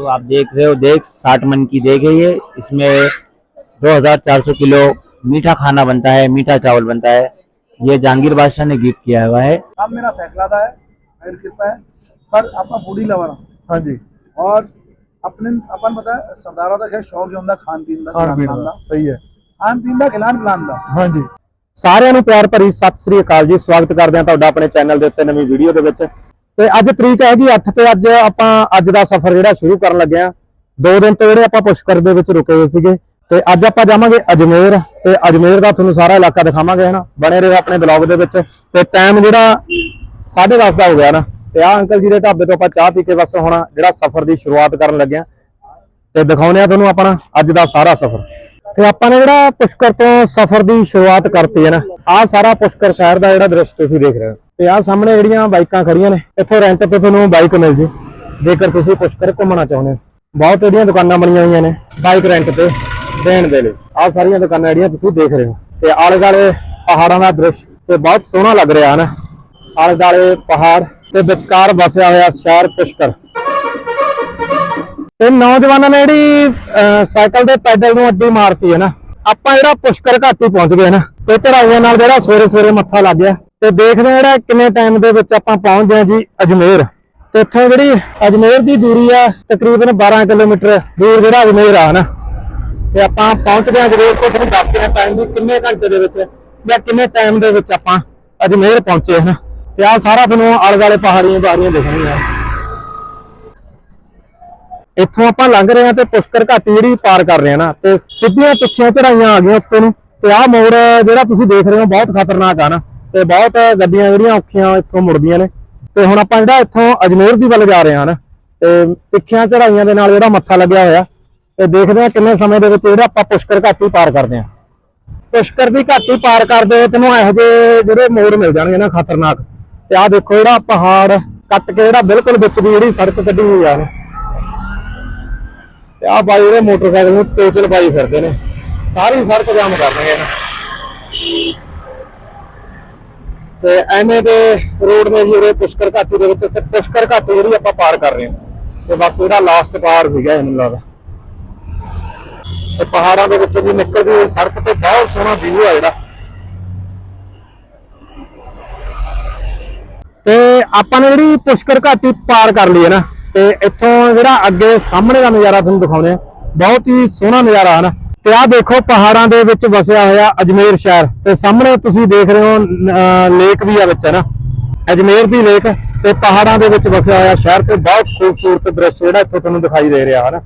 तो आप देख रहे हो देख साठ मन की देख है ये इसमें 2400 किलो मीठा खाना बनता है मीठा चावल बनता है ये जहांगीर बादशाह ने गिफ्ट किया हुआ है काम मेरा सहकलादा है मेरी कृपा है पर अपना फूडी लवर हाँ जी और अपने अपन पता है सरदारा ਦਾ ਖੈ ਸ਼ੌਕ ਹੁੰਦਾ ਖਾਣ ਪੀਣ ਦਾ ਖਾਣ ਪੀਣ ਦਾ ਸਹੀ ਹੈ ਖਾਣ ਪੀਣ ਦਾ ਖਿਲਾਨ ਪਲਾਨ ਦਾ ਹਾਂਜੀ ਸਾਰਿਆਂ ਨੂੰ ਪਿਆਰ ਭਰੀ ਸਤਿ ਸ੍ਰੀ ਅਕਾਲ ਜੀ ਸਵਾਗਤ ਕਰਦੇ ਹਾਂ ਤੁਹਾਡਾ ਆਪਣੇ ਚੈਨਲ ਦੇ ਉੱਤੇ ਨਵੀਂ ਵੀਡੀਓ ਦੇ ਵਿੱਚ ਤੇ ਅੱਜ ਤਰੀਕ ਹੈਗੀ 8 ਤੇ ਅੱਜ ਆਪਾਂ ਅੱਜ ਦਾ ਸਫ਼ਰ ਜਿਹੜਾ ਸ਼ੁਰੂ ਕਰਨ ਲੱਗੇ ਆ ਦੋ ਦਿਨ ਤੋਂ ਜਿਹੜੇ ਆਪਾਂ ਪੁਸ਼ਕਰ ਦੇ ਵਿੱਚ ਰੁਕੇ ਹੋਏ ਸੀਗੇ। ਤੇ ਅੱਜ ਆਪਾਂ ਜਾਵਾਂਗੇ ਅਜਮੇਰ। ਤੇ ਅਜਮੇਰ ਦਾ ਤੁਹਾਨੂੰ ਸਾਰਾ ਇਲਾਕਾ ਦਿਖਾਵਾਂਗੇ ਹਨਾ। ਬਣੇ ਰਹੋ ਆਪਣੇ ਬਲੌਗ ਦੇ ਵਿੱਚ। ਤੇ ਟਾਈਮ ਜਿਹੜਾ 10:30 ਦਾ ਹੋ ਗਿਆ ਨਾ। ਤੇ ਆ ਅੰਕਲ ਜੀ ਦੇ ਢਾਬੇ ਤੋਂ ਆਪਾਂ ਚਾਹ ਪੀ ਕੇ ਬਸ ਹੁਣ ਜਿਹੜਾ ਸਫ਼ਰ ਦੀ ਸ਼ੁਰੂਆਤ ਕਰਨ ਲੱਗਿਆ ਤੇ ਦਿਖਾਉਣੇ ਆ ਤੁਹਾਨੂੰ ਆਪਣਾ ਅੱਜ ਦਾ ਸਾਰਾ ਸਫ਼ਰ। ਤੇ ਆਪਾਂ ਨੇ ਜਿਹੜਾ ਪੁਸ਼ਕਰ ਤੋਂ ਸਫ਼ਰ ਦੀ ਸ਼ੁਰੂਆਤ ਕਰਤੀ ਹੈ ਨਾ, ਆਹ ਸਾਰਾ ਪੁਸ਼ਕਰ ਸ਼ਹਿਰ ਦਾ ਜਿਹੜਾ ਦ੍ਰਿਸ਼ ਤੁਸੀਂ ਦੇਖ ਰਹੇ ਹੋ। ਤੇ ਆਹ ਸਾਹਮਣੇ ਜਿਹੜੀਆਂ ਬਾਈਕਾਂ ਖੜੀਆਂ ਨੇ, ਇੱਥੇ ਰੈਂਟ ਤੇ ਤੁਹਾਨੂੰ ਬਾਈਕ ਮਿਲ ਜੇ। ਜੇਕਰ ਤੁਸੀਂ ਪੁਸ਼ਕਰ ਘੁੰਮਣਾ ਚਾਹੁੰਦੇ ਹੋ। ਬਹੁਤ ਜਿਹੜੀਆਂ ਦੁਕਾਨਾਂ ਬਣੀਆਂ ਹੋਈਆਂ ਨੇ ਬਾਈਕ ਰੈਂਟ ਤੇ ਦੇਣ ਦੇ ਲਈ। ਆਹ ਸਾਰੀਆਂ ਦੁਕਾਨਾਂ ਜਿਹੜੀਆਂ ਤੁਸੀਂ ਦੇਖ ਰਹੇ ਹੋ। ਤੇ ਆਲੇ ਦੁਆਲੇ ਪਹਾੜਾਂ ਦਾ ਦ੍ਰਿਸ਼ ਤੇ ਬਹੁਤ ਸੋਹਣਾ ਲੱਗ ਰਿਹਾ ਹੈ ਨਾ। ਆਲੇ ਦੁਆਲੇ ਪਹਾੜ ਤੇ ਵਿਚਕਾਰ ਵਸਿਆ ਹੋਇਆ ਸ਼ਹਿਰ ਪੁਸ਼ਕਰ। ਤੇ ਨੌਜਵਾਨਾਂ ਨੇ ਜਿਹੜੀ ਸਾਈਕਲ ਦੇ ਪੈਡਲ ਨੂੰ ਅੱਡੀ ਮਾਰਤੀ ਹੈ ਨਾ, ਆਪਾਂ ਜਿਹੜਾ ਪੁਸ਼ਕਰ ਘਾਟੀ ਪਹੁੰਚ ਗਏ ਨਾ, ਤੇ ਚੜਾਈਆਂ ਨਾਲ ਜਿਹੜਾ ਸਵੇਰੇ ਸਵੇਰੇ ਮੱਥਾ ਲੱਗ ਗਿਆ। ਤੇ ਦੇਖਦੇ ਹਾਂ ਜਿਹੜਾ ਕਿੰਨੇ ਟਾਈਮ ਦੇ ਵਿੱਚ ਆਪਾਂ ਪਹੁੰਚ ਗਏ ਜੀ, ਅਜਮੇਰ। ਤੇ ਇੱਥੋਂ ਜਿਹੜੀ ਅਜਮੇਰ ਦੀ ਦੂਰੀ ਆ, ਤਕਰੀਬਨ 12 ਕਿਲੋਮੀਟਰ ਦੂਰ ਜਿਹੜਾ ਅਜਮੇਰ ਆ ਨਾ। ਤੇ ਆਪਾਂ ਪਹੁੰਚ ਗਏ ਅਜਮੇਰ ਤੋਂ, ਤੁਹਾਨੂੰ ਦੱਸਦੇ ਹਾਂ ਟਾਈਮ ਦੀ ਕਿੰਨੇ ਘੰਟੇ ਦੇ ਵਿੱਚ ਜਾਂ ਕਿੰਨੇ ਟਾਈਮ ਦੇ ਵਿੱਚ ਆਪਾਂ ਅਜਮੇਰ ਪਹੁੰਚੇ ਹਨ। ਤੇ ਆ ਸਾਰਾ ਤੁਹਾਨੂੰ ਆਲੇ ਦੁਆਲੇ ਪਹਾੜੀਆਂ ਬਾਰੀਆਂ ਦਿਖਣਗੀਆਂ। ਇੱਥੋਂ ਆਪਾਂ ਲੰਘ ਰਹੇ ਹਾਂ ਤੇ ਪੁਸ਼ਕਰ ਘਾਟੀ ਜਿਹੜੀ ਪਾਰ ਕਰ ਰਹੇ ਹਾਂ ਨਾ, ਤੇ ਸਿੱਧੀਆਂ ਤਿੱਖੀਆਂ ਚੜਾਈਆਂ ਆ ਗਈਆਂ ਉੱਤੇ ਨੂੰ, ਤੇ ਆਹ ਮੋੜ ਜਿਹੜਾ ਤੁਸੀਂ ਦੇਖ ਰਹੇ ਹੋ ਬਹੁਤ ਖਤਰਨਾਕ ਆ ਨਾ, ਤੇ ਬਹੁਤ ਗੱਡੀਆਂ ਜਿਹੜੀਆਂ ਔਖੀਆਂ ਇੱਥੋਂ ਮੁੜਦੀਆਂ ਨੇ। ਤੇ ਹੁਣ ਆਪਾਂ ਜਿਹੜਾ ਇੱਥੋਂ ਅਜਮੇਰ ਦੀ ਵੱਲ ਜਾ ਰਹੇ ਹਾਂ ਨਾ, ਤੇ ਤਿੱਖੀਆਂ ਚੜਾਈਆਂ ਦੇ ਨਾਲ ਜਿਹੜਾ ਮੱਥਾ ਲੱਗਿਆ ਹੋਇਆ, ਤੇ ਦੇਖਦੇ ਹਾਂ ਕਿੰਨੇ ਸਮੇਂ ਦੇ ਵਿੱਚ ਜਿਹੜਾ ਆਪਾਂ ਪੁਸ਼ਕਰ ਘਾਟੀ ਪਾਰ ਕਰਦੇ ਹਾਂ। ਪੁਸ਼ਕਰ ਦੀ ਘਾਟੀ ਪਾਰ ਕਰਦੇ ਹੋਏ ਤੈਨੂੰ ਇਹੋ ਜਿਹੇ ਜਿਹੜੇ ਮੋੜ ਮਿਲ ਜਾਣਗੇ ਨਾ, ਖਤਰਨਾਕ। ਤੇ ਆਹ ਦੇਖੋ ਜਿਹੜਾ ਪਹਾੜ ਕੱਟ ਕੇ ਜਿਹੜਾ ਬਿਲਕੁਲ ਵਿੱਚ ਦੀ ਜਿਹੜੀ ਸੜਕ ਕੱਢੀ ਹੋਈ ਆ ਤੇ ਆ ਬਾਈ ਜਿਹੜੇ ਮੋਟਰਸਾਈਕਲ ਨੂੰ ਟੋਚਲ ਪਾਈ ਫਿਰਦੇ ਨੇ। ਸਾਰੀ ਸੜਕ ਜਾਮ ਕਰ ਰਹੇ ਤੇ ਐਵੇਂ ਦੇ ਰੋਡ ਨੇ ਜਿਹੜੇ ਪੁਸ਼ਕਰ ਘਾਟੀ ਦੇ ਵਿੱਚ, ਤੇ ਪੁਸ਼ਕਰ ਘਾਟੀ ਜਿਹੜੀ ਆਪਾਂ ਪਾਰ ਕਰ ਰਹੇ ਹਾਂ। ਤੇ ਬਸ ਇਹਦਾ ਲਾਸਟ ਪਾਰ ਸੀਗਾ ਮੈਨੂੰ ਲੱਗਦਾ। ਤੇ ਪਹਾੜਾਂ ਦੇ ਵਿੱਚੋਂ ਦੀ ਨਿਕਲਦੀ ਹੋਈ ਸੜਕ ਤੇ ਬਹੁਤ ਸੋਹਣਾ ਵਿਊ ਆ ਜਿਹੜਾ। ਤੇ ਆਪਾਂ ਨੇ ਜਿਹੜੀ ਪੁਸ਼ਕਰ ਘਾਟੀ ਪਾਰ ਕਰ ਲਈ ਹੈ ਨਾ ਤੇ ਇੱਥੋਂ ਜਿਹੜਾ ਅੱਗੇ ਸਾਹਮਣੇ ਦਾ ਨਜ਼ਾਰਾ ਤੁਹਾਨੂੰ ਦਿਖਾਉਂਦੇ ਆ ਬਹੁਤ ਹੀ ਸੋਹਣਾ ਨਜ਼ਾਰਾ ਹੈ ਤੇ ਆਹ ਦੇਖੋ, ਪਹਾੜਾਂ ਦੇ ਵਿੱਚ ਵਸਿਆ ਹੋਇਆ ਅਜਮੇਰ ਸ਼ਹਿਰ। ਤੇ ਸਾਹਮਣੇ ਤੁਸੀਂ ਦੇਖ ਰਹੇ ਹੋ ਲੇਕ ਵੀ ਆ ਵਿੱਚ ਹੈ ਨਾ। ਅਜਮੇਰ ਦੀ ਲੇਕ ਤੇ ਪਹਾੜਾਂ ਦੇ ਵਿੱਚ ਵਸਿਆ ਹੋਇਆ ਸ਼ਹਿਰ ਤੇ ਬਹੁਤ ਖੂਬਸੂਰਤ ਦ੍ਰਿਸ਼ ਜਿਹੜਾ ਇੱਥੋਂ ਤੁਹਾਨੂੰ ਦਿਖਾਈ ਦੇ ਰਿਹਾ ਹੈ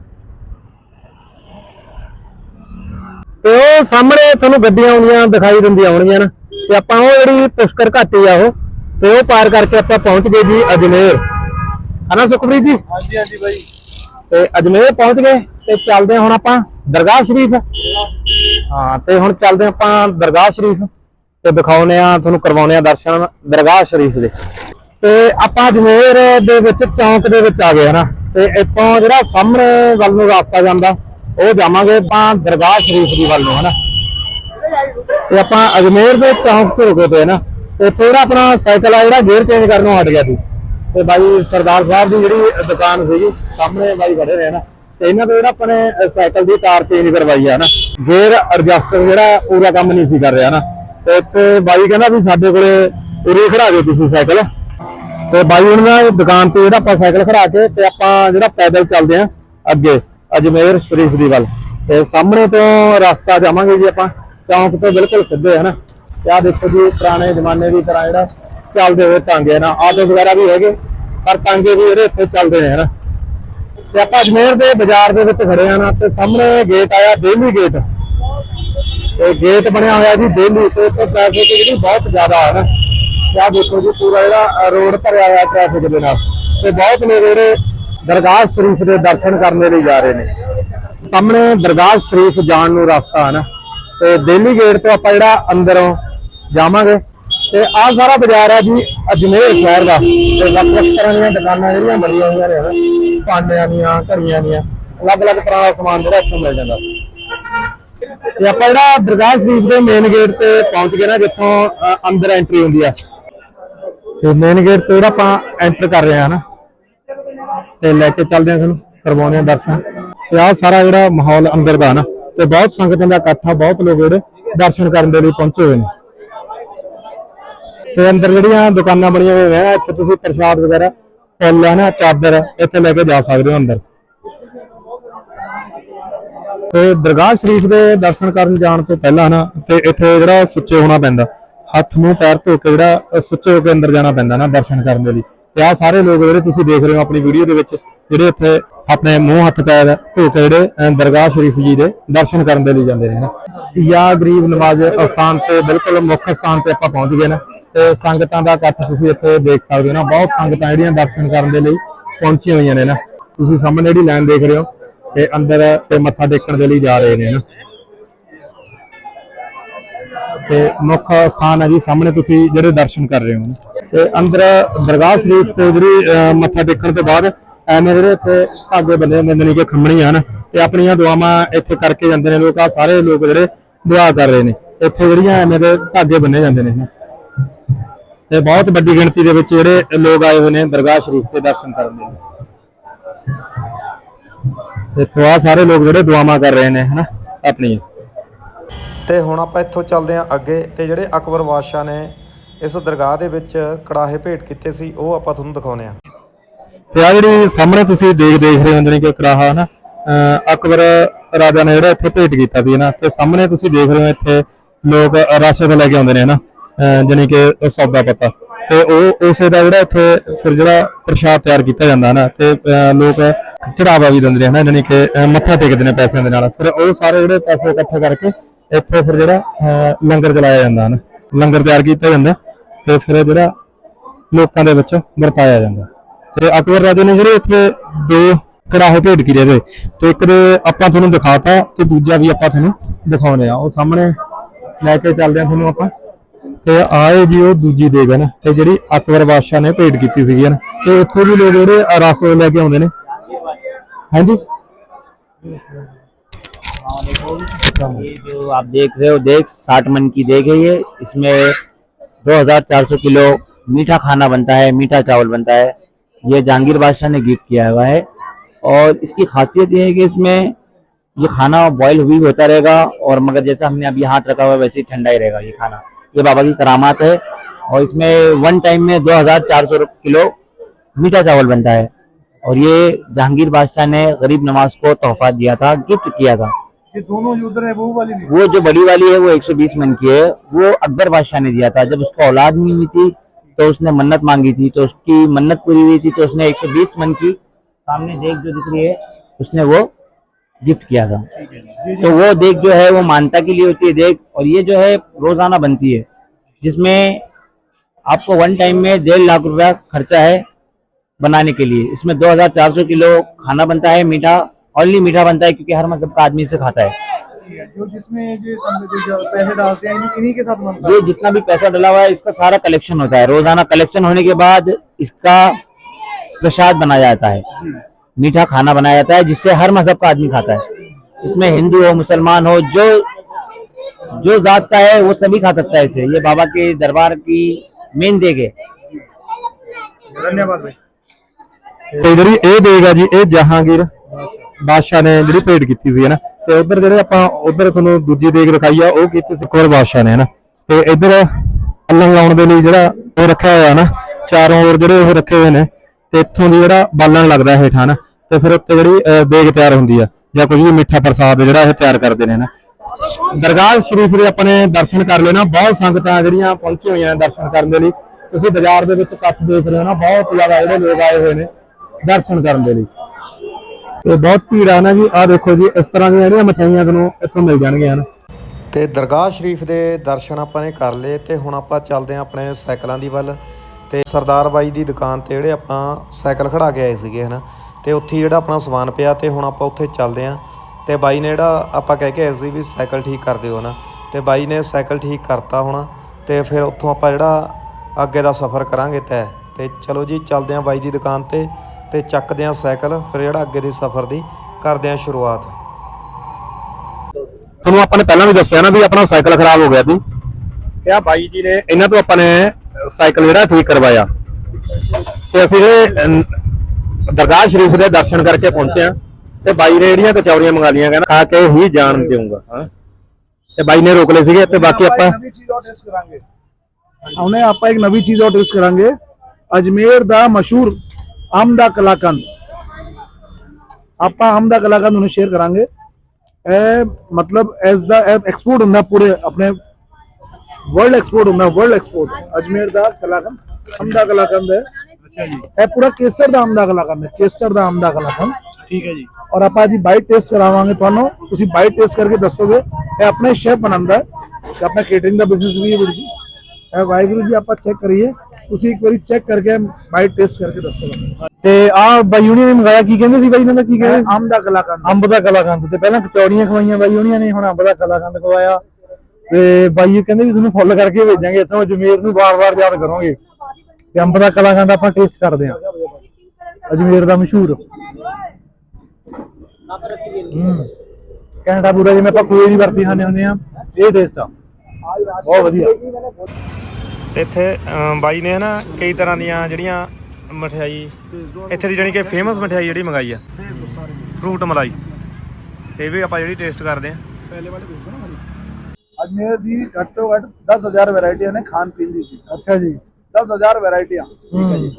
ਤੇ ਉਹ ਸਾਹਮਣੇ ਤੁਹਾਨੂੰ ਗੱਡੀਆਂ ਆਉਂਦੀਆਂ ਦਿਖਾਈ ਦਿੰਦੀਆਂ ਹੋਣਗੀਆਂ ਨਾ। ਤੇ ਆਪਾਂ ਉਹ ਜਿਹੜੀ ਪੁਸ਼ਕਰ ਘਾਟੀ ਆ ਉਹ, ਤੇ ਉਹ ਪਾਰ ਕਰਕੇ ਆਪਾਂ ਪਹੁੰਚ ਗਏ ਜੀ ਅਜਮੇਰ। ਹਨਾ ਸੁਖਪ੍ਰੀਤ ਜੀ? ਹਾਂਜੀ ਹਾਂਜੀ ਬਾਈ। ਤੇ ਅਜਮੇਰ ਪਹੁੰਚ ਗਏ ਤੇ ਚੱਲਦੇ ਹੁਣ ਆਪਾਂ ਦਰਗਾਹ ਸ਼ਰੀਫ। ਹਾਂ ਤੇ ਹੁਣ ਚੱਲਦੇ ਆਪਾਂ ਦਰਗਾਹ ਸ਼ਰੀਫ ਤੇ ਦਿਖਾਉਨੇ ਆ ਤੁਹਾਨੂੰ ਕਰਵਾਉਨੇ ਆ ਦਰਸ਼ਨ ਦਰਗਾਹ ਸ਼ਰੀਫ ਦੇ। ਤੇ ਆਪਾਂ ਅਜਮੇਰ ਦੇ ਵਿੱਚ ਚੌਂਕ ਦੇ ਵਿੱਚ ਆ ਗਏ ਹਨਾ ਤੇ ਇੱਥੋਂ ਜਿਹੜਾ ਸਾਹਮਣੇ ਵੱਲ ਨੂੰ ਰਸਤਾ ਜਾਂਦਾ ਉਹ ਜਾਵਾਂਗੇ ਆਪਾਂ ਦਰਗਾਹ ਸ਼ਰੀਫ ਦੀ ਵੱਲ ਨੂੰ ਹਨਾ। ਤੇ ਆਪਾਂ ਅਜਮੇਰ ਦੇ ਚੌਂਕ 'ਚ ਰੁਕੇ ਪਏ ਨਾ ਤੇ ਇੱਥੇ ਜਿਹੜਾ ਆਪਣਾ ਸਾਈਕਲ ਆ ਜਿਹੜਾ ਗੇਅਰ ਚੇਂਜ ਕਰਨ ਨੂੰ ਹਟ ਗਿਆ ਸੀ। ਤੇ ਬਾਈ ਸਰਦਾਰ ਸਾਹਿਬ ਦੀ ਜਿਹੜੀ ਦੁਕਾਨ ਸੀਗੀ, ਸਾਹਮਣੇ ਬਾਈ ਖੜੇ ਨੇ ਨਾ। ਤੇ ਇਹਨਾਂ ਤੋਂ ਜਿਹੜਾ ਆਪਣੇ ਸਾਈਕਲ ਦੀ ਤਾਰ ਚੇਂਜ ਕਰਵਾਈ ਆ ਨਾ। ਗੇਅਰ ਐਡਜਸਟਰ ਜਿਹੜਾ ਪੂਰਾ ਕੰਮ ਨਹੀਂ ਸੀ ਕਰ ਰਿਹਾ ਨਾ। ਤੇ ਇੱਥੇ ਬਾਈ ਕਹਿੰਦਾ ਵੀ ਸਾਡੇ ਕੋਲੇ ਉਰੇ ਖੜਾ ਦਿਓ ਤੁਸੀਂ ਸਾਈਕਲ। ਤੇ ਬਾਈ ਉਹਨਾਂ ਦੀ ਦੁਕਾਨ ਤੇ ਜਿਹੜਾ ਆਪਾਂ ਸਾਈਕਲ ਖੜਾ ਕੇ ਤੇ ਆਪਾਂ ਜਿਹੜਾ ਪੈਦਲ ਚੱਲਦੇ ਆਂ ਅੱਗੇ, ਅਜਮੇਰ ਸ਼ਰੀਫ ਦੀ ਵੱਲ। ਤੇ ਸਾਹਮਣੇ ਤੋਂ ਰਸਤਾ ਜਾਵਾਂਗੇ ਜੀ ਆਪਾਂ, ਚੌਂਕ ਤੋਂ ਬਿਲਕੁਲ ਸਿੱਧੇ ਹਨਾ ਤੇ ਆਹ ਦੇਖੋ ਜੀ, ਪੁਰਾਣੇ ਜ਼ਮਾਨੇ ਦੀ ਤਰ੍ਹਾਂ ਜਿਹੜਾ ਚੱਲਦੇ ਹੋਏ ਟਾਂਗੇ ਨਾ, ਆਟੋ ਵਗੈਰਾ ਵੀ ਹੈਗੇ, ਪਰ ਟਾਂਗੇ ਵੀ ਜਿਹੜੇ ਇੱਥੇ ਚੱਲਦੇ ਨੇ ਹਨਾ ਤੇ ਆਪਾਂ ਅਜਮੇਰ ਦੇ ਬਾਜ਼ਾਰ ਦੇ ਵਿੱਚ ਖੜੇ ਆ ਨਾ, ਤੇ ਸਾਹਮਣੇ ਗੇਟ ਆਇਆ ਦਿੱਲੀ ਗੇਟ ਤੇ ਗੇਟ ਬਣਿਆ ਹੋਇਆ ਜੀ ਦਿੱਲੀ ਤੇ ਇੱਥੇ ਟ੍ਰੈਫਿਕ ਜਿਹੜੀ ਬਹੁਤ ਜ਼ਿਆਦਾ ਹੈ ਨਾ। ਤੇ ਦੇਖੋ ਜੀ, ਪੂਰਾ ਜਿਹੜਾ ਰੋਡ ਭਰਿਆ ਹੋਇਆ ਟ੍ਰੈਫਿਕ ਦੇ ਨਾਲ। ਤੇ ਬਹੁਤ ਲੋਕ ਜਿਹੜੇ ਦਰਗਾਹ ਸ਼ਰੀਫ ਦੇ ਦਰਸ਼ਨ ਕਰਨ ਲਈ ਜਾ ਰਹੇ ਨੇ। ਸਾਹਮਣੇ ਦਰਗਾਹ ਸ਼ਰੀਫ ਜਾਣ ਨੂੰ ਰਸਤਾ ਹੈ ਨਾ। ਤੇ ਦਿੱਲੀ ਗੇਟ ਤੋਂ ਆਪਾਂ ਜਿਹੜਾ ਅੰਦਰੋਂ ਜਾਵਾਂਗੇ। ਤੇ ਆਹ ਸਾਰਾ ਬਾਜ਼ਾਰ ਹੈ ਜੀ ਅਜਮੇਰ ਸ਼ਹਿਰ ਦਾ। ਤੇ ਵੱਖ ਵੱਖ ਤਰ੍ਹਾਂ ਦੀਆਂ ਦੁਕਾਨਾਂ ਜਿਹੜੀਆਂ ਬਣੀਆਂ ਹੋਈਆਂ ਨੇ ਭਾਂਡਿਆਂ ਦੀਆਂ ਘੜੀਆਂ ਦੀਆਂ ਅਲੱਗ-ਅਲੱਗ ਤਰ੍ਹਾਂ ਦਾ ਸਮਾਨ ਜਿਹੜਾ ਇੱਥੋਂ ਮਿਲ ਜਾਂਦਾ। ਤੇ ਆਪਾਂ ਜਿਹੜਾ ਦਰਗਾਹ ਸ਼ਰੀਫ ਦੇ ਮੇਨ ਗੇਟ ਤੇ ਪਹੁੰਚ ਗਏ ਨਾ ਜਿੱਥੋਂ ਅੰਦਰ ਐਂਟਰੀ ਹੁੰਦੀ ਆ। ਤੇ ਮੇਨ ਗੇਟ ਤੋਂ ਜਿਹੜਾ ਆਪਾਂ ਐਂਟਰ ਕਰ ਰਹੇ ਹਾਂ ਨਾ ਤੇ ਲੈ ਕੇ ਚੱਲਦੇ ਹਾਂ ਤੁਹਾਨੂੰ ਕਰਵਾਉਣੇ ਆ ਦਰਸ਼ਨ। ਤੇ ਆ ਸਾਰਾ ਜਿਹੜਾ ਮਾਹੌਲ ਅੰਦਰ ਦਾ ਨਾ ਤੇ ਬਹੁਤ ਸੰਗਤਾਂ ਦਾ ਇਕੱਠ ਬਹੁਤ ਲੋਕ ਜਿਹੜੇ ਦਰਸ਼ਨ ਕਰਨ ਦੇ ਲਈ ਪਹੁੰਚੇ ਹੋਏ ਨੇ। ਤੇ ਅੰਦਰ ਜਿਹੜੀਆਂ ਦੁਕਾਨਾਂ ਬਣੀਆਂ ਹੋਈਆਂ ਨੇ, ਇੱਥੇ ਤੁਸੀਂ ਪ੍ਰਸਾਦ ਵਗੈਰਾ, ਫੁੱਲ ਹੈ ਨਾ, ਚਾਦਰ, ਇੱਥੇ ਲੈ ਕੇ ਜਾ ਸਕਦੇ ਹੋ ਅੰਦਰ। ਤੇ ਦਰਗਾਹ ਸ਼ਰੀਫ ਦੇ ਦਰਸ਼ਨ ਕਰਨ ਜਾਣ ਤੋਂ ਪਹਿਲਾਂ ਨਾ, ਤੇ ਇੱਥੇ ਜਿਹੜਾ ਸੁੱਚੇ ਹੋਣਾ ਪੈਂਦਾ, ਹੱਥ ਨੂੰ ਪੈਰ ਧੋ ਕੇ ਜਿਹੜਾ ਸੁੱਚੇ ਹੋ ਕੇ ਅੰਦਰ ਜਾਣਾ ਪੈਂਦਾ ਨਾ ਦਰਸ਼ਨ ਕਰਨ ਦੇ ਲਈ। ਤੇ ਆ ਸਾਰੇ ਲੋਕ ਜਿਹੜੇ ਤੁਸੀਂ ਦੇਖ ਰਹੇ ਹੋ ਆਪਣੀ ਵੀਡੀਓ ਦੇ ਵਿੱਚ, ਜਿਹੜੇ ਇੱਥੇ ਆਪਣੇ ਮੂੰਹ ਹੱਥ ਪੈਰ ਧੋ ਕੇ ਜਿਹੜੇ ਦਰਗਾਹ ਸ਼ਰੀਫ ਜੀ ਦੇ ਦਰਸ਼ਨ ਕਰਨ ਦੇ ਲਈ ਜਾਂਦੇ ਨੇ ਨਾ। ਜਾਂ ਗਰੀਬ ਨਵਾਜ਼ ਅਸਥਾਨ ਤੇ ਬਿਲਕੁਲ ਮੁੱਖ ਸਥਾਨ ਤੇ ਆਪਾਂ ਪਹੁੰਚ ਗਏ ਨਾ ਤੇ ਸੰਗਤਾਂ ਦਾ ਇਕੱਠ ਤੁਸੀਂ ਇੱਥੇ ਦੇਖ ਸਕਦੇ ਹੋ ਨਾ ਬਹੁਤ ਸੰਗਤਾਂ ਜਿਹੜੀਆਂ ਦਰਸ਼ਨ ਕਰਨ ਦੇ ਲਈ ਪਹੁੰਚੀਆਂ ਹੋਈਆਂ ਨੇ ਨਾ। ਤੁਸੀਂ ਸਾਹਮਣੇ ਜਿਹੜੀ ਲਾਈਨ ਦੇਖ ਰਹੇ ਹੋ ਤੇ ਅੰਦਰ ਤੇ ਮੱਥਾ ਟੇਕਣ ਦੇ ਲਈ ਜਾ ਰਹੇ ਨੇ ਨਾ। ਤੇ ਮੁੱਖ ਸਥਾਨ ਹੈ ਜੀ ਸਾਹਮਣੇ ਤੁਸੀਂ ਜਿਹੜੇ ਦਰਸ਼ਨ ਕਰ ਰਹੇ ਹੋ ਤੇ ਅੰਦਰ ਦਰਗਾਹ ਸ਼ਰੀਫ ਤੇ ਜਿਹੜੀ ਅਹ, ਮੱਥਾ ਟੇਕਣ ਤੋਂ ਬਾਅਦ ਐਵੇਂ ਜਿਹੜੇ ਇੱਥੇ ਧਾਗੇ ਬੰਨੇ ਹੁੰਦੇ ਨੇ ਕਿ ਖੰਮਣੀਆਂ ਹਨ ਤੇ ਆਪਣੀਆਂ ਦੁਆਵਾਂ ਇੱਥੇ ਕਰਕੇ ਜਾਂਦੇ ਨੇ ਲੋਕ ਆ ਸਾਰੇ ਲੋਕ ਜਿਹੜੇ ਦੁਆ ਕਰ ਰਹੇ ਨੇ। ਇੱਥੇ ਜਿਹੜੀਆਂ ਐਵੇਂ ਦੇ ਧਾਗੇ ਬੰਨੇ ਜਾਂਦੇ ਨੇ। ਤੇ ਬਹੁਤ ਵੱਡੀ ਗਿਣਤੀ ਦੇ ਵਿੱਚ ਜਿਹੜੇ ਲੋਕ ਆਏ ਹੋਏ ਨੇ ਦਰਗਾਹ ਸ਼ਰੀਫ ਤੇ ਦਰਸ਼ਨ ਕਰਨ ਦੇ ਇੱਥੋਂ ਆ ਸਾਰੇ ਲੋਕ ਜਿਹੜੇ ਦੁਆਵਾਂ ਕਰ ਰਹੇ ਨੇ ਹਨਾ ਆਪਣੀਆਂ। ਤੇ ਹੁਣ ਆਪਾਂ ਇੱਥੋਂ ਚੱਲਦੇ ਹਾਂ ਅੱਗੇ ਤੇ ਜਿਹੜੇ ਅਕਬਰ ਬਾਦਸ਼ਾਹ ਨੇ ਇਸ ਦਰਗਾਹ ਦੇ ਵਿੱਚ ਕੜਾਹੇ ਭੇਟ ਕੀਤੇ ਸੀ ਉਹ ਆਪਾਂ ਤੁਹਾਨੂੰ ਦਿਖਾਉਨੇ ਆ ਤੇ ਆ ਜਿਹੜੀ ਸਾਹਮਣੇ ਤੁਸੀਂ ਦੇਖ ਦੇਖ ਰਹੇ ਹੋ ਜਾਣੀ ਕਿ ਕਰਾਹਾ ਨਾ ਅਹ ਅਕਬਰ ਰਾਜਾ ਨੇ ਜਿਹੜਾ ਇੱਥੇ ਭੇਟ ਕੀਤਾ ਸੀ ਨਾ ਤੇ ਸਾਹਮਣੇ ਤੁਸੀਂ ਦੇਖ ਰਹੇ ਹੋ ਇੱਥੇ ਲੋਕ ਰਸਦ ਲੈ ਕੇ ਆਉਂਦੇ ਨੇ ਨਾ ਅਹ ਜਾਣੀ ਕਿ ਸੌਦਾ ਪੱਤਾ। ਤੇ ਉਹ ਉਸੇ ਦਾ ਜਿਹੜਾ ਇੱਥੇ ਫਿਰ ਜਿਹੜਾ ਪ੍ਰਸ਼ਾਦ ਤਿਆਰ ਕੀਤਾ ਜਾਂਦਾ ਨਾ, ਤੇ ਲੋਕ ਚੜਾਵਾ ਵੀ ਦਿੰਦੇ ਹਨਾ, ਜਾਣੀ ਕਿ ਮੱਥਾ ਟੇਕਦੇ ਨੇ ਪੈਸਿਆਂ ਦੇ ਨਾਲ। ਫਿਰ ਉਹ ਸਾਰੇ ਜਿਹੜੇ ਪੈਸੇ ਇਕੱਠੇ ਕਰਕੇ ਇੱਥੇ ਫਿਰ ਜਿਹੜਾ ਲੰਗਰ ਚਲਾਇਆ ਜਾਂਦਾ ਨਾ ਲੰਗਰ ਤਿਆਰ ਕੀਤਾ ਜਾਂਦਾ, ਤੇ ਫਿਰ ਜਿਹੜਾ ਲੋਕਾਂ ਦੇ ਵਿੱਚ ਵਰਤਾਇਆ ਜਾਂਦਾ। ਤੇ ਅਕਬਰ ਰਾਜੇ ਨੇ ਜਿਹੜੇ ਇੱਥੇ ਦੋ ਕੜਾਹੇ ਭੇਟ ਕੀਤੇ ਦੇ ਤੇ ਇੱਕ ਦੇ ਆਪਾਂ ਤੁਹਾਨੂੰ ਦਿਖਾਤਾ, ਤੇ ਦੂਜਾ ਵੀ ਆਪਾਂ ਤੁਹਾਨੂੰ ਦਿਖਾਉਣੇ ਆ ਉਹ ਸਾਹਮਣੇ ਲੈ ਕੇ ਚੱਲਦੇ ਆ ਤੁਹਾਨੂੰ ਆਪਾਂ। ਤੇ ਆਏ ਜੀ ਉਹ ਦੂਜੀ ਦੇਗ ਹੈ ਨਾ ਤੇ ਜਿਹੜੀ ਅਕਬਰ ਬਾਦਸ਼ਾਹ ਨੇ ਭੇਟ ਕੀਤੀ ਸੀਗੀ ਨਾ ਤੇ ਇੱਥੋਂ ਵੀ ਲੋਕ ਜਿਹੜੇ ਰਸ ਲੈ ਕੇ ਆਉਂਦੇ ਨੇ ਹਾਂਜੀ ये जो आप देख रहे हो देख साठ मन की देग है ये इसमें 2400 किलो मीठा खाना बनता है मीठा चावल बनता है ये जहांगीर बादशाह ने गिफ्ट किया हुआ है और इसकी खासियत ये है कि इसमें ये खाना बॉईल हुई होता रहेगा और मगर जैसा हमने अभी हाथ रखा हुआ है वैसे ही ठंडा ही रहेगा ये खाना ये बाबा की करामात है और इसमें वन टाइम में 2400 किलो मीठा चावल बनता है। और ये जहांगीर बादशाह ने गरीब नवाज़ को तोहफा दिया था गिफ्ट किया था। ये दोनों जो उधर है वो वाली वो जो बड़ी वाली है वो 120 मन की है। वो अकबर बादशाह ने दिया था। जब उसको औलाद नहीं हुई थी तो उसने मन्नत मांगी थी तो उसकी मन्नत पूरी हुई थी तो उसने 120 मन की सामने देख जो दिख रही है उसने वो गिफ्ट किया था। तो वो देख जो है वो मानता के लिए होती है देख और ये जो है रोज़ाना बनती है जिसमें आपको वन टाइम में डेढ़ लाख रुपया खर्चा है बनाने के लिए। इसमें 2400 किलो खाना बनता है मीठा ऑनली मीठा बनता है क्योंकि हर मज़हब का आदमी इसे खाता है। जो जिसमें जो पैसे डालते हैं इन्हीं- के साथ बनता है? ये जितना भी पैसा डला हुआ है इसका सारा कलेक्शन होता है। रोज़ाना कलेक्शन होने के बाद इसका प्रसाद बनाया जाता है। मीठा खाना बनाया जाता है जिससे हर मजहब का आदमी खाता है इसमें हिंदू हो मुसलमान हो जो जो जात का है वो सभी खा सकता है इसे ये बाबा के दरबार की मेन देग है धन्यवाद भाई ਤੇ ਜਿਹੜੀ ਇਹ ਦੇਗ ਆ ਜੀ ਇਹ ਜਹਾਂਗੀਰ ਬਾਦਸ਼ਾਹ ਨੇ ਜਿਹੜੀ ਭੇਟ ਕੀਤੀ ਸੀ ਨਾ ਤੇ ਉਧਰ ਜਿਹੜੇ ਆਪਾਂ ਉਧਰ ਤੁਹਾਨੂੰ ਦੂਜੀ ਦੇਗ ਦਿਖਾਈ ਆ ਉਹ ਕੀਤੀ ਸੀ ਅਕਬਰ ਬਾਦਸ਼ਾਹ ਨੇ ਨਾ ਤੇ ਇੱਧਰ ਅੱਲਣ ਲਾਉਣ ਦੇ ਲਈ ਜਿਹੜਾ ਉਹ ਰੱਖਿਆ ਹੋਇਆ ਨਾ ਚਾਰੋਂ ओर ਜਿਹੜੇ ਉਹ ਰੱਖੇ ਹੋਏ ਨੇ ਤੇ ਇੱਥੋਂ ਦੀ ਜਿਹੜਾ ਬਾਲਣ ਲੱਗਦਾ ਹੇਠਾਂ ਨਾ ਤੇ ਫਿਰ ਉੱਤੇ ਜਿਹੜੀ ਅਹ, ਤਿਆਰ ਹੁੰਦੀ ਆ ਜਾਂ ਕੁਝ ਵੀ ਮਿੱਠਾ ਪ੍ਰਸਾਦ ਜਿਹੜਾ ਇਹ ਤਿਆਰ ਕਰਦੇ ਨੇ ਨਾ। ਦਰਗਾਹ ਸ਼ਰੀਫ ਦੇ ਆਪਣੇ ਦਰਸ਼ਨ ਕਰ ਲੈਣਾ ਬਹੁਤ ਸੰਗਤਾਂ ਜਿਹੜੀਆਂ ਪਹੁੰਚੀਆਂ ਹੋਈਆਂ ਨੇ ਦਰਸ਼ਨ ਕਰਨ ਦੇ ਲਈ। ਤੁਸੀਂ ਬਾਜ਼ਾਰ ਦੇ ਵਿੱਚ ਇਕੱਠ ਦੇਖ ਰਹੇ ਹੋ ਨਾ ਬਹੁਤ ਜ਼ਿਆਦਾ ਜਿਹੜੇ ਲੋਕ ਆਏ ਹੋਏ ਨੇ ਦਰਸ਼ਨ ਕਰਨ ਦੇ ਲਈ। ਤੇ ਬਹੁਤ ਭੀੜ ਆ ਨਾ ਜੀ ਆਹ ਦੇਖੋ ਜੀ ਇਸ ਤਰ੍ਹਾਂ ਦੀਆਂ ਜਿਹੜੀਆਂ ਮਠਿਆਈਆਂ ਤੁਹਾਨੂੰ ਇੱਥੋਂ ਮਿਲ ਜਾਣਗੀਆਂ ਨਾ ਤੇ ਦਰਗਾਹ ਸ਼ਰੀਫ ਦੇ ਦਰਸ਼ਨ ਆਪਾਂ ਨੇ ਕਰ ਲਏ ਤੇ ਹੁਣ ਆਪਾਂ ਚੱਲਦੇ ਹਾਂ ਆਪਣੇ ਸਾਈਕਲਾਂ ਦੀ ਵੱਲ। ਤੇ ਸਰਦਾਰ ਬਾਈ ਦੀ ਦੁਕਾਨ ਤੇ ਜਿਹੜੇ ਆਪਾਂ ਸਾਈਕਲ ਖੜਾ ਕੇ ਆਏ ਸੀਗੇ ਹਨਾ? ਤੇ ਉੱਥੇ ਜਿਹੜਾ ਆਪਣਾ ਸਮਾਨ ਪਿਆ ਤੇ ਹੁਣ ਆਪਾਂ ਉੱਥੇ ਚੱਲਦੇ ਹਾਂ ਤੇ ਬਾਈ ਨੇ ਜਿਹੜਾ ਆਪਾਂ ਕਹਿ ਕੇ ਆਏ ਸੀ ਵੀ ਸਾਈਕਲ ਠੀਕ ਕਰ ਦਿਓ ਨਾ ਤੇ ਬਾਈ ਨੇ ਸਾਈਕਲ ਠੀਕ ਕਰਤਾ ਹੁਣ ਤੇ ਫਿਰ ਉੱਥੋਂ ਆਪਾਂ ਜਿਹੜਾ ਅੱਗੇ ਦਾ ਸਫ਼ਰ ਕਰਾਂਗੇ ਤੈ ਤੇ ਚਲੋ ਜੀ ਚੱਲਦੇ ਹਾਂ ਬਾਈ ਦੀ ਦੁਕਾਨ ਤੇ ਤੇ ਚੱਕਦੇ ਹਾਂ ਸਾਈਕਲ ਫਿਰ ਜਿਹੜਾ ਅੱਗੇ ਦੇ ਸਫ਼ਰ ਦੀ ਕਰਦੇ ਹਾਂ ਸ਼ੁਰੂਆਤ। ਤੁਹਾਨੂੰ ਆਪਾਂ ਨੇ ਪਹਿਲਾਂ ਵੀ ਦੱਸਿਆ ਨਾ ਵੀ ਆਪਣਾ ਸਾਈਕਲ ਖਰਾਬ ਹੋ ਗਿਆ ਸੀ। ਤੇ ਆ ਬਾਈ ਜੀ ਨੇ ਇਹਨਾਂ ਤੋਂ ਆਪਾਂ ਨੇ ਸਾਈਕਲ ਜਿਹੜਾ ਠੀਕ ਕਰਵਾਇਆ। ਤੇ ਅਸੀਂ ਜਿਹੜੇ ਦਰਗਾਹ ਸ਼ਰੀਫ ਦੇ ਦਰਸ਼ਨ ਕਰਕੇ ਪਹੁੰਚੇ ਆ ਤੇ ਬਾਈ ਨੇ ਜਿਹੜੀਆਂ ਕਚੌਰੀਆਂ ਮੰਗਾ ਲੀਆਂ ਕਹਿੰਦਾ ਖਾ ਕੇ ਹੀ ਜਾਣ ਦੇਊਂਗਾ। ਹਾਂ। ਤੇ ਬਾਈ ਨੇ ਰੋਕ ਲਏ ਸੀਗੇ ਤੇ ਬਾਕੀ ਆਪਾਂ ਨਵੀਂ ਚੀਜ਼ ਔਰ ਟੈਸਟ ਕਰਾਂਗੇ। ਉਹਨੇ ਆਪਾਂ ਇੱਕ ਨਵੀਂ ਚੀਜ਼ ਟੈਸਟ ਕਰਾਂਗੇ। ਅਜਮੇਰ ਦਾ ਮਸ਼ਹੂਰ ਆਮ ਦਾ ਕਲਾਕੰਦ। ਆਪਾਂ ਆਮ ਦਾ ਕਲਾਕੰਦ ਉਹਨੂੰ ਸ਼ੇਅਰ ਕਰਾਂਗੇ। ਇਹ ਮਤਲਬ ਐਸ ਦਾ ਐਕਸਪੋਰਟ ਹੁੰਦਾ ਪੂਰੇ ਆਪਣੇ ਵਰਲਡ ਐਕਸਪੋਰਟ ਹੁੰਦਾ ਵਰਲਡ ਐਕਸਪੋਰਟ ਅਜਮੇਰ ਦਾ ਕਲਾਕੰਦ ਆਮ ਦਾ ਕਲਾਕੰਦ ਹੈ ਇਹ ਪੂਰਾ ਕੇਸਰ ਦਾ ਆਮ ਦਾ ਕਲਾਕੰਦ ਹੈ ਕੇਸਰ ਦਾ ਆਮ ਦਾ ਕਲਾਕੰਦ ਠੀਕ ਹੈ ਜੀ। ਔਰ ਆਪਾਂ ਜੀ ਬਾਈਟ ਟੈਸਟ ਕਰਾਵਾਂਗੇ ਤੁਹਾਨੂੰ। ਤੁਸੀਂ ਬਾਈਟ ਟੈਸਟ ਕਰਕੇ ਦੱਸੋਗੇ ਇਹ ਆਪਣੇ ਸ਼ੈਫ ਬਣਾਉਂਦਾ ਹੈ। ਤੇ ਆਪਣਾ ਕੇਟਰਿੰਗ ਦਾ ਬਿਜ਼ਨਸ ਵੀ ਹੈ ਵੀਰ ਜੀ। ਇਹ ਵਾਹਿਗੁਰੂ ਜੀ ਆਪਾਂ ਚੈੱਕ ਕਰੀਏ। ਤੁਸੀਂ ਇੱਕ ਵਾਰੀ ਚੈੱਕ ਕਰਕੇ ਬਾਈਟ ਟੈਸਟ ਕਰਕੇ ਦੱਸੋਗੇ ਤੇ ਆ ਬਾਈ ਹੁਣੀ ਨੇ ਮੰਗਾਇਆ ਕੀ ਕਹਿੰਦੇ ਸੀ ਬਾਈ ਇਹਨਾਂ ਦਾ ਕੀ ਕਹਿੰਦੇ ਆਮ ਦਾ ਕਲਾਕੰਦ ਅੰਬ ਦਾ ਕਲਾਕੰਦ ਤੇ ਪਹਿਲਾਂ ਕਚੌੜੀਆਂ ਖਵਾਈਆਂ ਬਾਈ ਹੁਣੀਆਂ ਨੇ ਹੁਣ ਅੰਬ ਦਾ ਕਲਾਕੰਦ ਖਵਾਇਆ। ਤੇ ਬਾਈ ਇਹ ਕਹਿੰਦੇ ਵੀ ਤੁਹਾਨੂੰ ਫੁੱਲ ਕਰਕੇ ਭੇਜਾਂਗੇ ਇੱਥੋਂ ਅਜਮੇਰ ਨੂੰ ਵਾਰ-ਵਾਰ ਯਾਦ ਕਰੋਗੇ। ਤੇ ਅੰਬ ਦਾ ਕਲਾਕੰਦ ਆਪਾਂ ਟੇਸਟ ਕਰਦੇ ਹਾਂ। ਅਜਮੇਰ ਦਾ ਮਸ਼ਹੂਰ। ਹੂੰ। ਕੈਨੇਡਾ ਪੂਰਾ ਜਿਵੇਂ ਆਪਾਂ ਕੋਈ ਦੀ ਵਰਤੀ ਖਾਂਦੇ ਹੁੰਦੇ ਆ ਇਹ ਟੇਸਟ ਆ। ਬਹੁਤ ਵਧੀਆ। ਤੇ ਇੱਥੇ ਬਾਈ ਨੇ ਨਾ ਕਈ ਤਰ੍ਹਾਂ ਦੀਆਂ ਜਿਹੜੀਆਂ ਮਠਿਆਈ ਇੱਥੇ ਦੀ ਜਾਣੀ ਕਿ ਫੇਮਸ ਮਠਿਆਈ ਜਿਹੜੀ ਮੰਗਾਈ ਆ ਫਰੂਟ ਮਲਾਈ। ਇਹ ਵੀ ਆਪਾਂ ਜਿਹੜੀ ਟੇਸਟ ਕਰਦੇ ਆ ਪਹਿਲੇ ਵਾਲੇ ਅਜਮੇਰ ਦੀ ਘੱਟ ਤੋਂ ਘੱਟ 10000 ਵੈਰਾਈਟੀਆਂ ਨੇ ਖਾਣ ਪੀਣ ਦੀ ਜੀ ਅੱਛਾ ਜੀ 10000 ਵੈਰਾਈਟੀਆਂ ਹੂੰ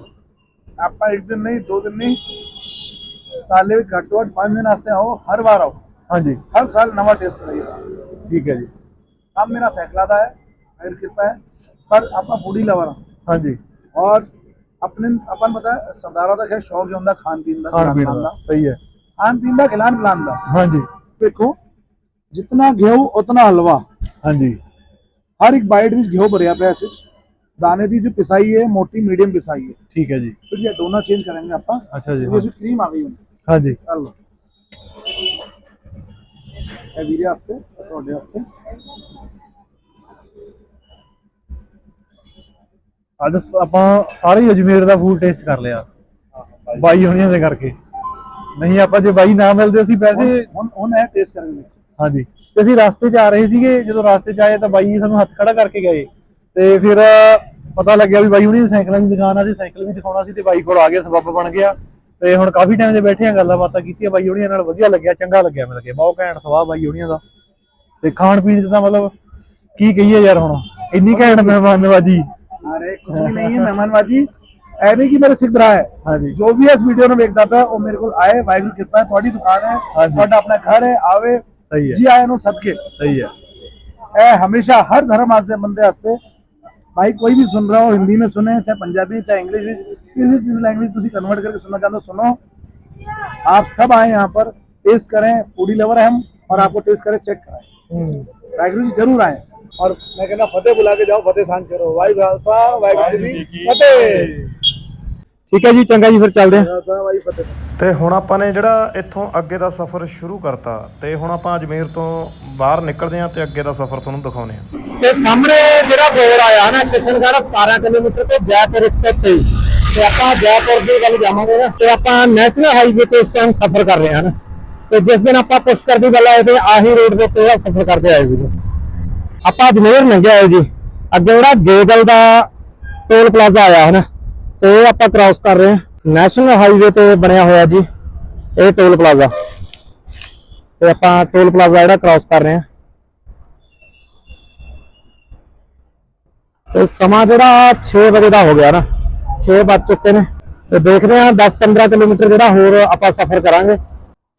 ਆਪਾਂ ਇੱਕ ਦਿਨ ਨਹੀਂ ਦੋ ਦਿਨ ਨਹੀਂ ਸਾਲੇ ਵਿੱਚ ਘੱਟ ਤੋਂ ਘੱਟ 5 ਦਿਨ ਵਾਸਤੇ ਆਓ ਹਰ ਵਾਰ ਆਓ ਹਾਂਜੀ ਹਰ ਸਾਲ ਨਵਾਂ ਟੇਸਟ ਕਰੀਏ ਠੀਕ ਹੈ ਜੀ काम मेरा सैकड़ा का है मेरी कृपा है पर अपना फूडी लवर हाँ। ਹਾਂਜੀ और अपने अपन पता है सरदारा का खैर शौक जो ਹੁੰਦਾ ਖਾਣ ਪੀਣ ਦਾ ਖਾਣ ਪੀਣ ਖਿਲਾਉਣ ਦਾ ਸਹੀ ਹੈ ਖਾਣ ਪੀਣ ਦਾ ਖਿਲਾਣ ਪਿਲਾਣ ਦਾ ਹਾਂਜੀ ਦੇਖੋ ਜਿੰਨਾ ਘਿਓ ਉਤਨਾ ਹਲਵਾ ਹਾਂਜੀ। ਹਰ ਇੱਕ ਬਾਈਟ ਵਿੱਚ ਘਿਓ ਭਰਿਆ ਪਿਆ ਇਸ ਵਿੱਚ। ਦਾਣੇ ਦੀ ਜੋ ਪਿਸਾਈ ਹੈ ਮੋਟੀ ਮੀਡੀਅਮ ਪਿਸਾਈ ਹੈ। ਠੀਕ ਹੈ ਜੀ। ਫਿਰ ਇਹ ਦੋਨਾਂ ਚੇਂਜ ਕਰਾਂਗੇ ਆਪਾਂ ਅੱਛਾ ਜੀ ਇਹ ਵਿੱਚ ਕਰੀਮ ਆ ਗਈ ਹੁਣ। ਹਾਂਜੀ। ਚੱਲ। ਲਓ ਇਹ ਵੀਰੇ ਵਾਸਤੇ ਤੁਹਾਡੇ ਵਾਸਤੇ। ਅੱਜ ਆਪਾਂ ਸਾਰੇ ਅਜਮੇਰ ਦਾ ਫੂਡ ਟੇਸਟ ਕਰ ਲਿਆ। ਬਾਈ। ਹੋਣੀਆਂ ਦੇ ਕਰਕੇ। ਨਹੀਂ ਆਪਾਂ ਜੇ ਬਾਈ ਨਾ ਮਿਲਦੇ ਅਸੀਂ ਪੈਸੇ ਹੁਣ ਹੁਣ ਇਹ ਟੇਸਟ ਕਰਾਂਗੇ। ਹਾਂਜੀ ਤੇ ਅਸੀਂ ਰਸਤੇ 'ਚ ਆ ਰਹੇ ਸੀਗੇ ਜਦੋਂ ਰਸਤੇ 'ਚ ਆਏ ਤਾਂ ਬਾਈ ਜੀ ਸਾਨੂੰ ਹੱਥ ਖੜਾ ਕਰਕੇ ਗਏ ਤੇ ਫਿਰ ਪਤਾ ਲੱਗਿਆ ਵੀ ਬਾਈ ਹੁਣੀ ਦੀ ਸਾਈਕਲਾਂ ਦੀ ਦੁਕਾਨ ਆ ਸੀ ਸਾਈਕਲ ਵੀ ਦਿਖਾਉਣਾ ਸੀ ਤੇ ਬਾਈ ਕੋਲ ਆ ਗਿਆ ਸਬੱਬ ਬਣ ਗਿਆ ਤੇ ਹੁਣ ਕਾਫੀ ਟਾਈਮ ਦੇ ਬੈਠੇ ਆ ਗੱਲਾਂ ਬਾਤਾਂ ਕੀਤੀਆਂ ਬਾਈ ਹੁਣੀਆਂ ਨਾਲ ਵਧੀਆ ਲੱਗਿਆ ਚੰਗਾ ਲੱਗਿਆ ਮਿਲ ਕੇ ਬਹੁਤ ਘੈਂਟ ਸਵਾਹ ਬਾਈ ਹੁਣੀਆਂ ਦਾ ਤੇ ਖਾਣ ਪੀਣ 'ਚ ਤਾਂ ਮਤਲਬ ਕੀ ਕਹੀਏ ਯਾਰ ਹੁਣ ਇੰਨੀ ਘੈਂਟ ਮਹਿਮਾਨ ਨਵਾਜੀ अरे कुछ भी नहीं है मेहमानबाजी ऐ नहीं कि मेरे सिख रहा है हाँ जी जो भी इस वीडियो में देखता था वो मेरे को आए वाहिगुरु की कृपा है थोड़ी दुकान है हाँ जी। थोड़ा अपना घर है आवे सही है जी आए नो सबके सही है ऐ हमेशा हर धर्म आते बंदे हंसते भाई कोई भी सुन रहा हो हिंदी में सुने चाहे पंजाबी चाहे इंग्लिश में किसी चीज लैंग्वेज तुसी कन्वर्ट करके सुनना चाहते हो सुनो आप सब आए यहाँ पर टेस्ट करें फूडी लवर है हम और आपको टेस्ट करें चेक कराएं हम्म वाहिगुरु जी जरूर आए और मैं कहना फतेह बुला के जाओ फतेह सांझ करो वाहिगुरु खालसा वाहिगुरु जी की फतेह ਠੀਕ ਹੈ ਜੀ ਚੰਗਾ ਜੀ ਫਿਰ ਚੱਲਦੇ ਫਤਿਹ ਤੇ ਹੁਣ ਆਪਾਂ ਨੇ ਜਿਹੜਾ ਇੱਥੋਂ ਅੱਗੇ ਦਾ ਸਫ਼ਰ ਸ਼ੁਰੂ ਕਰਤਾ ਤੇ ਹੁਣ ਆਪਾਂ ਅਜਮੇਰ ਤੋਂ ਬਾਹਰ ਨਿਕਲਦੇ ਹਾਂ ਤੇ ਅੱਗੇ ਦਾ ਸਫ਼ਰ ਤੁਹਾਨੂੰ ਦਿਖਾਉਨੇ ਆ ਤੇ ਸਾਹਮਣੇ ਜਿਹੜਾ ਬੋਰ ਆਇਆ ਨਾ ਕਿਸ਼ਨਗੜ੍ਹ 17 ਕਿਲੋਮੀਟਰ ਤੇ ਜੈਪੁਰ 123 ਤੇ ਆਪਾਂ ਜੈਪੁਰ ਦੀ ਵੱਲ ਜਾਵਾਂਗੇ ਨਾ ਤੇ ਆਪਾਂ ਨੈਸ਼ਨਲ ਹਾਈਵੇ ਤੇ ਇਸ ਟਾਈਮ ਸਫ਼ਰ ਕਰ ਰਹੇ ਹਾਂ ਨਾ। ਤੇ ਜਿਸ ਦਿਨ ਆਪਾਂ ਪੁਸ਼ਕਰ ਦੀ ਗੱਲ ਆਏ ਤੇ ਆਹੀ ਰੋਡ ਦੇ ਉੱਤੇ ਸਫ਼ਰ ਕਰਦੇ ਆਏ ਸੀਗੇ। ਆਪਾਂ ਅਜਮੇਰ ਲੰਘਿਆ ਹੈ ਜੀ। ਅੱਗੇ ਜਿਹੜਾ ਗੇਗਲ ਦਾ ਟੋਲ ਪਲਾਜ਼ਾ ਆਇਆ ਹੈ ਨਾ ਇਹ ਆਪਾਂ ਕ੍ਰਾਸ ਕਰ ਰਹੇ ਹਾਂ। ਨੈਸ਼ਨਲ ਹਾਈਵੇ ਤੇ ਬਣਿਆ ਹੋਇਆ ਜੀ, ਇਹ ਟੋਲ ਪਲਾਜ਼ਾ ਤੇ ਆਪਾਂ ਟੋਲ ਪਲਾਜ਼ਾ ਜਿਹੜਾ ਕ੍ਰਾਸ ਕਰ ਰਹੇ ਹਾਂ। ਤੇ ਸਮਾਂ ਜਿਹੜਾ 6 ਵਜੇ ਦਾ ਹੋ ਗਿਆ ਨਾ 6 ਵੱਜ ਚੁੱਕੇ ਨੇ। ਤੇ ਦੇਖਦੇ ਹਾਂ 10-15 ਕਿਲੋਮੀਟਰ ਜਿਹੜਾ ਹੋਰ ਆਪਾਂ ਸਫ਼ਰ ਕਰਾਂਗੇ।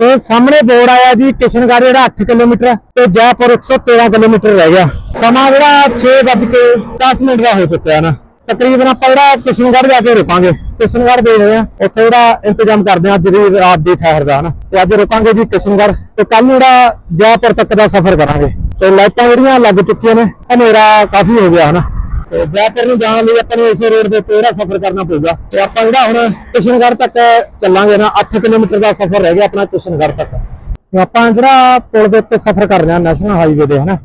ਤੇ ਸਾਹਮਣੇ ਬੋਰਡ ਆਇਆ ਜੀ, ਕਿਸ਼ਨਗੜ੍ਹ ਜਿਹੜਾ 8 ਕਿਲੋਮੀਟਰ ਤੇ ਜੈਪੁਰ 113 ਕਿਲੋਮੀਟਰ ਰਹਿ ਗਿਆ। ਸਮਾਂ ਜਿਹੜਾ 6 ਵੱਜ ਕੇ 10 ਮਿੰਟ ਦਾ ਹੋ ਚੁੱਕਿਆ ਨਾ। ਤਕਰੀਬਨ ਆਪਾਂ ਜਿਹੜਾ ਕਿਸ਼ਨਗੜ੍ਹ ਜਾ ਕੇ ਰੁਕਾਂਗੇ, ਕਿਸ਼ਨਗੜ੍ਹ ਦੇ ਆ ਉੱਥੇ ਜਿਹੜਾ ਇੰਤਜ਼ਾਮ ਕਰਦੇ ਆ ਅੱਜ ਦੀ ਰਾਤ ਦੀ ਠਹਿਰ ਦਾ, ਹਨਾ। ਤੇ ਅੱਜ ਰੁਕਾਂਗੇ ਜੀ ਕਿਸ਼ਨਗੜ੍ਹ ਤੇ ਕੱਲ ਜਿਹੜਾ ਜੈਪੁਰ ਤੱਕ ਦਾ ਸਫ਼ਰ ਕਰਾਂਗੇ। ਤੇ ਲਾਈਟਾਂ ਜਿਹੜੀਆਂ ਲੱਗ ਚੁੱਕੀਆਂ ਨੇ, ਹਨੇਰਾ ਕਾਫੀ ਹੋ ਗਿਆ, ਹਨਾ। ਤੇ ਜੈਪੁਰ ਨੂੰ ਜਾਣ ਲਈ ਆਪਾਂ ਨੂੰ ਇਸੇ ਰੋਡ ਦੇ ਉੱਤੇ ਜਿਹੜਾ ਸਫ਼ਰ ਕਰਨਾ ਪਊਗਾ। ਤੇ ਆਪਾਂ ਜਿਹੜਾ ਹੁਣ ਕਿਸ਼ਨਗੜ੍ਹ ਤੱਕ ਚੱਲਾਂਗੇ ਨਾ 8 ਕਿਲੋਮੀਟਰ ਦਾ ਸਫ਼ਰ ਰਹਿ ਗਿਆ ਆਪਣਾ ਕਿਸ਼ਨਗੜ੍ਹ ਤੱਕ। ਤੇ ਆਪਾਂ ਜਿਹੜਾ ਪੁਲ ਦੇ ਉੱਤੇ ਸਫ਼ਰ ਕਰ ਰਹੇ ਹਾਂ ਨੈਸ਼ਨਲ ਹਾਈਵੇ ਦੇ ਹਨਾ।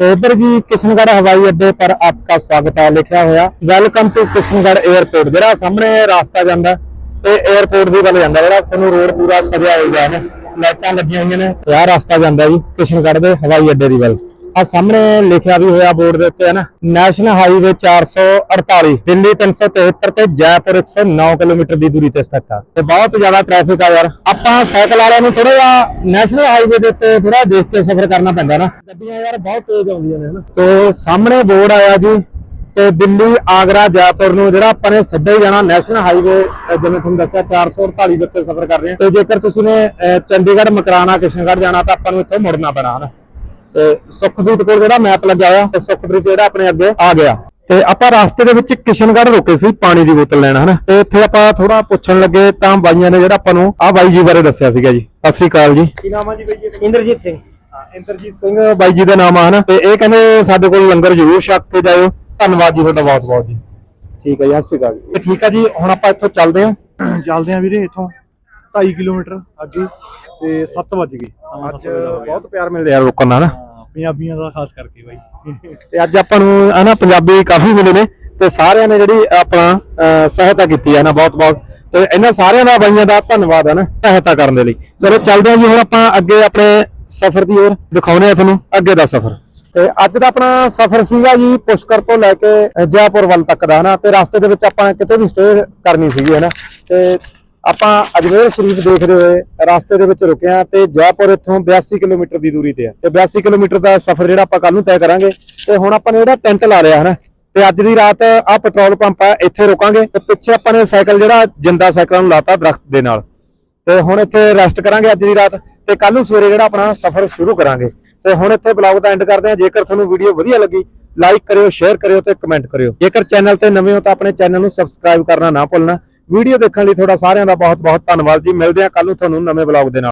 ਤੇ ਇੱਧਰ ਜੀ ਕਿਸ਼ਨਗੜ੍ਹ ਹਵਾਈ ਅੱਡੇ ਪਰ ਆਪਕਾ ਸਵਾਗਤ ਹੈ, ਲਿਖਿਆ ਹੋਇਆ। ਵੈਲਕਮ ਟੂ ਕਿਸ਼ਨਗੜ੍ਹ 에ਅਰਪੋਰਟ ਜਿਹੜਾ ਸਾਹਮਣੇ ਰਾਸਤਾ ਜਾਂਦਾ, ਤੇ 에ਅਰਪੋਰਟ ਦੀ ਵੱਲ ਜਾਂਦਾ, ਜਿਹੜਾ ਤੁਹਾਨੂੰ ਰੋਡ ਪੂਰਾ ਸਜਿਆ ਹੋਇਆ ਹੈ। ਲਾਈਟਾਂ ਲੱਗੀਆਂ ਹੋਈਆਂ ਨੇ, ਤੇ ਆਹ ਰਸਤਾ ਜਾਂਦਾ ਜੀ ਕਿਸ਼ਨਗੜ੍ਹ ਦੇ ਹਵਾਈ ਅੱਡੇ ਦੀ ਵੱਲ। ਆ ਸਾਹਮਣੇ ਲਿਖਿਆ ਵੀ ਹੋਇਆ ਬੋਰਡ ਦੇ ਉੱਤੇ ਹੈ ਨਾ ਨੈਸ਼ਨਲ ਹਾਈਵੇ 448 ਦਿੱਲੀ 373 ਤੇ ਜੈਪੁਰ 109 ਕਿਲੋਮੀਟਰ ਦੀ ਦੂਰੀ ਤੇ ਸਥਿਤ ਆ। ਤੇ ਬਹੁਤ ਜ਼ਿਆਦਾ ਟ੍ਰੈਫਿਕ ਆ ਯਾਰ। ਆਪਾਂ ਸਾਈਕਲ ਵਾਲਿਆਂ ਨੂੰ ਥੋੜਾ ਜਿਹਾ ਨੈਸ਼ਨਲ ਹਾਈਵੇ ਦੇ ਉੱਤੇ ਥੋੜਾ ਦੇਖ ਕੇ ਸਫ਼ਰ ਕਰਨਾ ਪੈਂਦਾ ਨਾ। ਗੱਡੀਆਂ ਯਾਰ ਬਹੁਤ ਤੇਜ਼ ਆਉਂਦੀਆਂ ਨੇ ਹਨਾ ਤੇ ਸਾਹਮਣੇ ਬੋਰਡ ਆਇਆ ਜੀ, ਤੇ ਦਿੱਲੀ, ਆਗਰਾ, ਜੈਪੁਰ ਨੂੰ ਜਿਹੜਾ ਆਪਾਂ ਨੇ ਸਿੱਧਾ ਹੀ ਜਾਣਾ ਨੈਸ਼ਨਲ ਹਾਈਵੇ ਜਿਵੇਂ ਤੁਹਾਨੂੰ ਦੱਸਿਆ 448 ਦੇ ਉੱਤੇ ਸਫ਼ਰ ਕਰ ਰਹੇ ਹਾਂ। ਤੇ ਜੇਕਰ ਤੁਸੀਂ ਨੇ ਚੰਡੀਗੜ੍ਹ, ਮਕਰਾਣਾ, ਕਿਸ਼ਨਗੜ੍ਹ ਜਾਣਾ ਤਾਂ ਆਪਾਂ ਨੂੰ ਇੱਥੋਂ ਮੁੜਨਾ ਪੈਣਾ ਹਨਾ ਤੇ ਸੁਖਪ੍ਰੀਤ ਕੋਲ ਜਿਹੜਾ ਮੈਪ ਲੱਗਾ ਹੋਇਆ ਤੇ ਸੁਖਪ੍ਰੀਤ ਜਿਹੜਾ ਆਪਣੇ ਅੱਗੇ ਆ ਗਿਆ। ਤੇ ਆਪਾਂ ਰਸਤੇ ਦੇ ਵਿੱਚ ਕਿਸ਼ਨਗੜ੍ਹ ਰੁਕੇ ਸੀ ਪਾਣੀ ਦੀ ਬੋਤਲ ਲੈਣ ਹਨਾ? ਤੇ ਇੱਥੇ ਆਪਾਂ ਥੋੜਾ ਪੁੱਛਣ ਲੱਗੇ ਤਾਂ ਬਾਈਆਂ ਨੇ ਜਿਹੜਾ ਆਪਾਂ ਨੂੰ ਆ ਬਾਈ ਜੀ ਬਾਰੇ ਦੱਸਿਆ ਸੀਗਾ ਜੀ। ਸਤਿ ਸ੍ਰੀ ਅਕਾਲ ਜੀ। ਕੀ ਨਾਮ ਆ ਜੀ ਬਾਈ ਜੀ? ਇੰਦਰਜੀਤ ਸਿੰਘ। ਇੰਦਰਜੀਤ ਸਿੰਘ। ਬਾਈ ਜੀ ਦਾ ਨਾਮ ਆ ਹਨਾ? ਤੇ ਇਹ ਕਹਿੰਦੇ ਸਾਡੇ ਕੋਲ ਲੰਗਰ ਜ਼ਰੂਰ ਛਕ ਕੇ ਜਾਇਓ। ਧੰਨਵਾਦ ਜੀ ਤੁਹਾਡਾ ਬਹੁਤ ਬਹੁਤ ਜੀ। ਠੀਕ ਹੈ ਜੀ ਸਤਿ ਸ਼੍ਰੀ ਅਕਾਲ ਜੀ। ਠੀਕ ਆ ਜੀ ਹੁਣ ਆਪਾਂ ਇੱਥੋਂ ਚੱਲਦੇ ਹਾਂ। ਚੱਲਦੇ ਆ ਵੀਰੇ ਇੱਥੋਂ। 2.5 ਕਿਲੋਮੀਟਰ ਅੱਗੇ ਤੇ 7 ਵੱਜ ਗਏ। ਅੱਜ। ਬਹੁਤ ਪਿਆਰ ਮਿਲਦੇ ਆ ਲੋਕਾਂ ਨਾਲ। ਪੰਜਾਬੀਆਂ ਦਾ ਖਾਸ ਕਰਕੇ ਬਾਈ। ਤੇ ਅੱਜ ਆਪਾਂ ਨੂੰ ਹਨਾ ਪੰਜਾਬੀ ਕਾਫੀ ਮਿਲੇ ਨੇ ਤੇ ਸਾਰਿਆਂ ਨੇ ਜਿਹੜੀ ਆਪਣਾ ਸਹਾਇਤਾ ਕੀਤੀ ਹੈ ਨਾ ਬਹੁਤ ਬਹੁਤ। ਤੇ ਇਹਨਾਂ ਸਾਰਿਆਂ ਦਾ ਬਾਈਆਂ ਦਾ ਧੰਨਵਾਦ ਹੈ ਨਾ ਸਹਾਇਤਾ ਕਰਨ ਦੇ ਲਈ। ਚਲੋ ਚੱਲਦੇ ਹਾਂ ਜੀ ਹੁਣ ਆਪਾਂ ਅੱਗੇ ਆਪਣੇ ਸਫ਼ਰ ਦੀ ओर ਦਿਖਾਉਨੇ ਆ ਤੁਹਾਨੂੰ ਅੱਗੇ ਦਾ ਸਫ਼ਰ। ਤੇ ਅੱਜ ਦਾ ਆਪਣਾ ਸਫ਼ਰ ਸੀਗਾ ਜੀ ਪੁਸ਼ਕਰ ਤੋਂ ਲੈ ਕੇ ਜੈਪੁਰ ਵੱਲ ਤੱਕ ਦਾ ਹਨਾ ਤੇ ਰਸਤੇ ਦੇ ਵਿੱਚ ਆਪਾਂ ਕਿਤੇ ਵੀ ਸਟੇ ਕਰਨੀ ਸੀਗੀ ਹਨਾ ਤੇ ਆਪਾਂ ਅਜਮੇਰ ਸ਼ਰੀਫ ਦੇਖਦੇ ਹੋਏ, ਰਸਤੇ ਦੇ ਵਿੱਚ ਰੁਕੇ ਆ ਤੇ ਜੈਪੁਰ ਇੱਥੋਂ 82 ਕਿਲੋਮੀਟਰ ਦੀ ਦੂਰੀ ਤੇ ਆ। ਤੇ 82 ਕਿਲੋਮੀਟਰ ਦਾ ਸਫ਼ਰ ਜਿਹੜਾ ਆਪਾਂ ਕੱਲ ਨੂੰ ਤੈਅ ਕਰਾਂਗੇ ਤੇ ਹੁਣ ਆਪਾਂ ਨੇ ਜਿਹੜਾ ਟੈਂਟ ਲਾ ਲਿਆ ਹਨਾ, ਤੇ ਅੱਜ ਦੀ ਰਾਤ ਆ ਪੈਟਰੋਲ ਪੰਪ ਆ, ਇੱਥੇ ਰੁਕਾਂਗੇ ਤੇ ਪਿੱਛੇ ਆਪਾਂ ਨੇ ਸਾਈਕਲ ਜਿਹੜਾ ਜਿੰਦਾ ਸਾਈਕਲਾਂ ਨੂੰ ਲਾਤਾ ਦਰਖਤ ਦੇ ਨਾਲ। ਤੇ ਹੁਣ ਇੱਥੇ ਰੈਸਟ ਕਰਾਂਗੇ ਅੱਜ ਦੀ ਰਾਤ ਤੇ ਕੱਲ ਨੂੰ ਸਵੇਰੇ ਜਿਹੜਾ ਆਪਣਾ ਸਫ਼ਰ ਸ਼ੁਰੂ ਕਰਾਂਗੇ। ਤੇ ਹੁਣ ਇੱਥੇ ਬਲੌਗ ਦਾ ਐਂਡ ਕਰਦੇ ਹਾਂ। ਜੇਕਰ ਤੁਹਾਨੂੰ ਵੀਡੀਓ ਵਧੀਆ ਲੱਗੀ, ਲਾਈਕ ਕਰਿਓ, ਸ਼ੇਅਰ ਕਰਿਓ ਤੇ ਕਮੈਂਟ ਕਰਿਓ। ਜੇਕਰ ਚੈਨਲ ਤੇ ਨਵੇਂ ਹੋ ਤਾਂ ਆਪਣੇ ਚੈਨਲ ਨੂੰ ਸਬਸਕ੍ਰਾਈਬ ਕਰਨਾ ਨਾ ਭੁੱਲਣਾ। ਵੀਡੀਓ ਦੇਖਣ ਲਈ ਤੁਹਾਡਾ ਸਾਰਿਆਂ ਦਾ ਬਹੁਤ ਬਹੁਤ ਧੰਨਵਾਦ ਜੀ। ਮਿਲਦੇ ਹਾਂ ਕੱਲ ਨੂੰ ਤੁਹਾਨੂੰ ਨਵੇਂ ਬਲੌਗ ਦੇ ਨਾਲ।